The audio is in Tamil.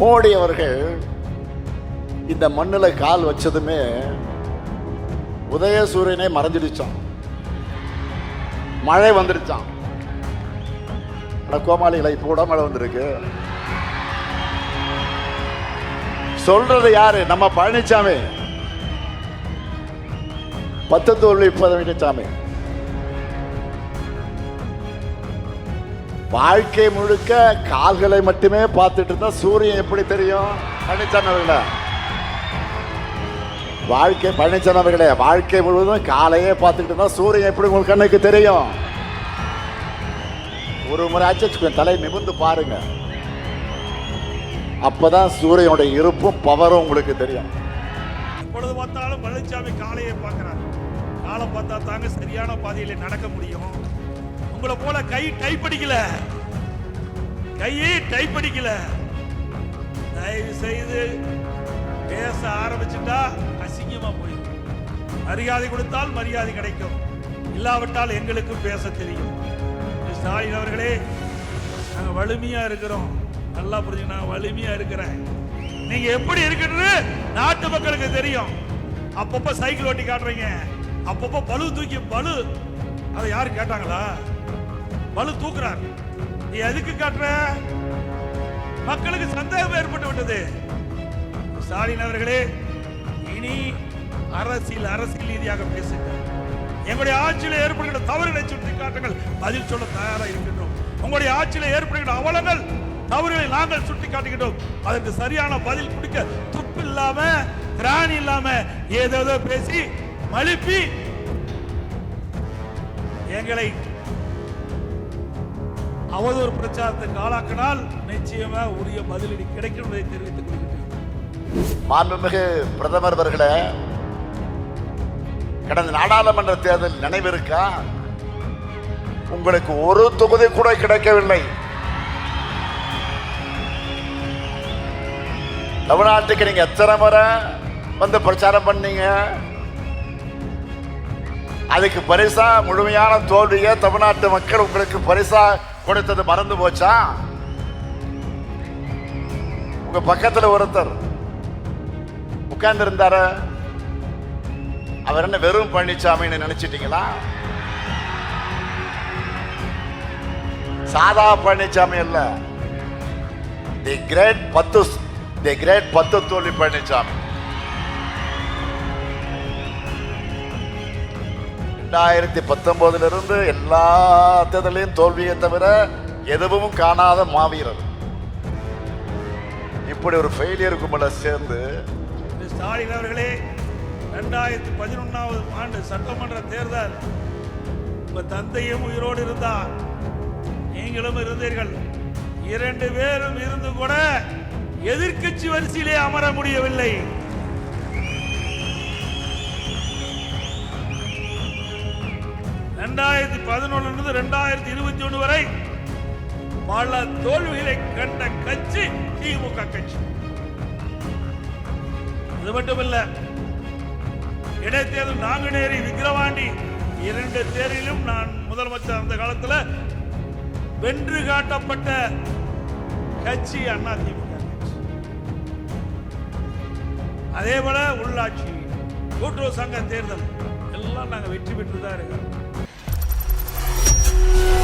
மோடி அவர்கள் இந்த மண்ணில் கால் வச்சதுமே உதயசூரியனே மறைஞ்சிடுச்சான் மழை வந்துடுச்சான் ஆனா கோமாளிகளை இப்போ கூட மழை வந்திருக்கு. சொல்றது யாரு? நம்ம பழனிசாமி பத்து தோல்வி பழனிசாமி வாழ்க்கை முழுக்க கால்களை மட்டுமே பார்த்துட்டு இருந்தா சூரியன் எப்படி தெரியும்? பழனிசாமி அவர்களே. வாழ்க்கை பழனிசாமி அவர்களே வாழ்க்கை முழுவதும் காலையே பார்த்துட்டு இருந்தா சூரியன் எப்படி உங்களுக்கு கண்ணுக்கு தெரியும்? ஒரு முறை ஆச்சு தலை நிமிர்ந்து பாருங்க. அப்பதான் சூரியனுடைய இருப்பும் பவரும் உங்களுக்கு தெரியும். எப்பொழுது பார்த்தாலும் பழனிசாமி காலையே பார்க்கிறார். காலை பார்த்தா தாங்க சரியான பாதையில் நடக்க முடியும். உங்களை போல கை டைப் அடிக்கல. கையை டைப் அடிக்கல. தயவு செய்து பேச ஆரம்பிச்சுட்டா அசிங்கமா போயிடும். மரியாதை கொடுத்தால் மரியாதை கிடைக்கும். இல்லாவிட்டால் எங்களுக்கும் பேச தெரியும். ஸ்டாலின் அவர்களே நாங்கள் வலிமையா இருக்கிறோம். நல்லா புரிஞ்சு நான் வலிமையா இருக்கிறேன். நீங்க எப்படி இருக்கிறது நாட்டு மக்களுக்கு தெரியும். அப்பப்ப சைக்கிள் ஓட்டி காட்டுறீங்க. அப்பப்ப பளு தூக்கி பளு அதை யாரு கேட்டாங்களா? பலு தூக்குறார். நீ எதுக்கு காட்டுற? மக்களுக்கு சந்தேகம் ஏற்பட்டு விட்டது. ஸ்டாலின் அவர்களே இனி அரசியல் அரசியல் ரீதியாக பேசுங்க. எங்களுடைய ஆட்சியில் ஏற்படுகிற தவறுகளை சுட்டி காட்டுங்கள். பதில் சொல்ல தயாராக இருக்கின்றோம். உங்களுடைய ஆட்சியில் ஏற்படுகிற அவலங்கள் தவறுகளை நாங்கள் சுட்டி காட்டுகின்றோம். அதற்கு சரியான பதில் கொடுக்க துப்பு இல்லாம திராணி இல்லாம ஏதேதோ பேசி மழுப்பி எங்களை அவதூறு பிரச்சாரத்துக்கு ஆளாக்கினால் நிச்சயமா உரிய பதிலடி கிடைக்கும் என்பதை தெரிவித்துக் கொள்கிறேன் மாண்புமிகு பிரதமர் அவர்களே கடந்த நாடாளுமன்ற தேர்தல் நினைவிருக்கா? உங்களுக்கு ஒரு தொகுதி கூட கிடைக்கவில்லை. தமிழ்நாட்டுக்கு நீங்க எத்தனை முறை வந்து பிரச்சாரம் பண்ணீங்க? அதுக்கு பரிசா முழுமையான தோல்வியை தமிழ்நாட்டு மக்கள் உங்களுக்கு பரிசா கொடுத்தது மறந்து போச்சா? உங்க பக்கத்துல ஒருத்தர் உட்கார்ந்து அவர் என்ன வெறும் பழனிசாமின்னு நினைச்சிட்டீங்களா? சாதா பழனிசாமி இல்ல தி கிரேட் பத்து தி கிரேட் பத்து தோல்வி பழனிசாமி ரெண்டாயிரத்தி பத்தொன்பதுலேருந்து எல்லா தேர்தலையும் தோல்வியை தவிர எதுவும் காணாத மாவீரர். இப்படி ஒரு ஃபெயிலியர் கும்பல சேர்ந்து ஸ்டாலின் அவர்களே ரெண்டாயிரத்தி பதினொன்னாவது ஆண்டு சட்டமன்ற தேர்தல் உங்க தந்தையும் உயிரோடு இருந்தார். நீங்களும் இருந்தீர்கள். இரண்டு பேரும் இருந்து கூட எதிர்க்கட்சி வரிசையிலே அமர முடியவில்லை. ரெண்டாயிரத்தி பதினொன்னு இருந்து ரெண்டாயிரத்தி இருபத்தி ஒண்ணு வரை பல தோல்விகளை கண்ட கட்சி திமுக கட்சி. அது மட்டுமல்ல இடைத்தேர்தல் நாங்குநேரி விக்கிரவாண்டி இரண்டு தேர்தலிலும் நான் முதலமைச்சர் அந்த காலத்துல வென்று காட்டப்பட்ட கட்சி அண்ணா திமுக அதே போல உள்ளாட்சி கூட்டுறவு சங்க தேர்தல் எல்லாம் நாங்கள் வெற்றி பெற்று தான் you